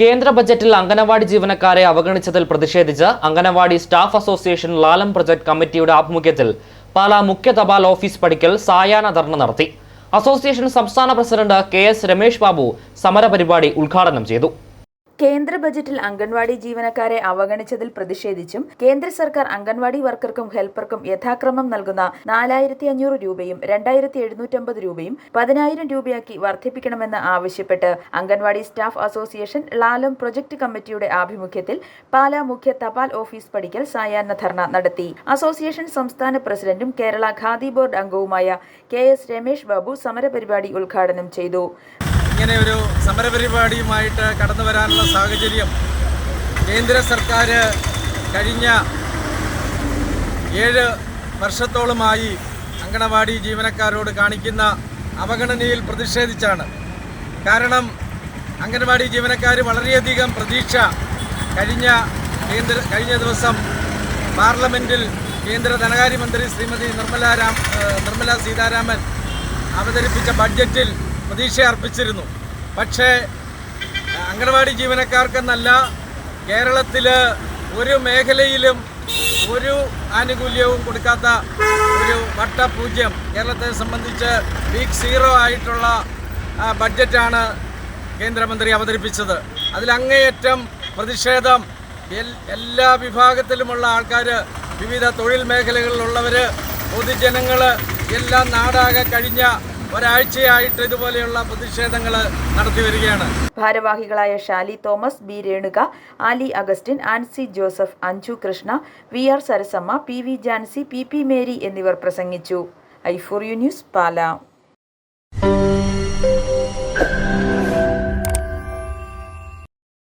കേന്ദ്ര ബജറ്റിൽ അംഗനവാടി ജീവനക്കാരെ അവഗണിച്ചതിൽ പ്രതിഷേധിച്ച് anganwadi staff association Lalam project കമ്മിറ്റിയുടെ ആഭിമുഖ്യത്തിൽ പാലാ മുഖ്യ തപാൽ ഓഫീസ് പടിക്കൽ സായാഹ്ന ധർണ നടത്തി. അസോസിയേഷൻ സംസ്ഥാന president K S Ramesh Babu സമരപരിപാടി ഉദ്ഘാടനം ചെയ്തു. കേന്ദ്ര ബജറ്റിൽ അംഗൻവാടി ജീവനക്കാരെ അവഗണിച്ചതിൽ പ്രതിഷേധിച്ചും കേന്ദ്ര സർക്കാർ അംഗൻവാടി വർക്കർക്കും ഹെൽപ്പർക്കും യഥാക്രമം നൽകുന്ന നാലായിരത്തി അഞ്ഞൂറ് രൂപയും രണ്ടായിരത്തി എഴുന്നൂറ്റമ്പത് രൂപയും പതിനായിരം രൂപയാക്കി വർദ്ധിപ്പിക്കണമെന്ന് ആവശ്യപ്പെട്ട് anganwadi staff association Lalam project കമ്മിറ്റിയുടെ ആഭിമുഖ്യത്തിൽ പാലാ മുഖ്യ തപാൽ ഓഫീസ് പടിക്കൽ സായാഹ്ന ധർണ നടത്തി. അസോസിയേഷൻ സംസ്ഥാന പ്രസിഡന്റും കേരള ഖാദി ബോർഡ് അംഗവുമായ കെ എസ് രമേശ് ബാബു സമരപരിപാടി ഉദ്ഘാടനം ചെയ്തു. ഇങ്ങനെ ഒരു സമരപരിപാടിയുമായിട്ട് കടന്നു വരാനുള്ള സാഹചര്യം. കേന്ദ്ര സർക്കാർ കഴിഞ്ഞ ഏഴ് വർഷത്തോളമായി അങ്കണവാടി ജീവനക്കാരോട് കാണിക്കുന്ന അവഗണനയിൽ പ്രതിഷേധിച്ചാണ്. കാരണം അങ്കണവാടി ജീവനക്കാർ വളരെയധികം പ്രതീക്ഷ കഴിഞ്ഞ കേന്ദ്ര കഴിഞ്ഞ ദിവസം പാർലമെന്റിൽ കേന്ദ്ര ധനകാര്യമന്ത്രി ശ്രീമതി നിർമ്മല രാം നിർമ്മല സീതാരാമൻ അവതരിപ്പിച്ച ബഡ്ജറ്റിൽ പ്രതീക്ഷ അർപ്പിച്ചിരുന്നു പക്ഷേ അംഗനവാടി ജീവനക്കാർക്കെന്നല്ല കേരളത്തിൽ ഒരു മേഖലയിലും ഒരു ആനുകൂല്യവും കൊടുക്കാത്ത ഒരു വട്ടപൂജ്യം കേരളത്തെ സംബന്ധിച്ച് വീക്ക് സീറോ ആയിട്ടുള്ള ബഡ്ജറ്റാണ് കേന്ദ്രമന്ത്രി അവതരിപ്പിച്ചത്. അതിലങ്ങേയറ്റം പ്രതിഷേധം എല്ലാ വിഭാഗത്തിലുമുള്ള ആൾക്കാർ വിവിധ തൊഴിൽ മേഖലകളിലുള്ളവർ പൊതുജനങ്ങൾ എല്ലാം നാടാകെ കഴിഞ്ഞ ഒരാഴ്ചയായിട്ട് ഇതുപോലെയുള്ള പ്രതിഷേധങ്ങൾ നടത്തി വരികയാണ്. ഭാരവാഹികളായ Shali Thomas B Renuka Ali Augustine Ancy Joseph Anju Krishna V R Sarasamma P V Jancy P P Mary എന്നിവർ പ്രസംഗിച്ചു. I four U news Pala.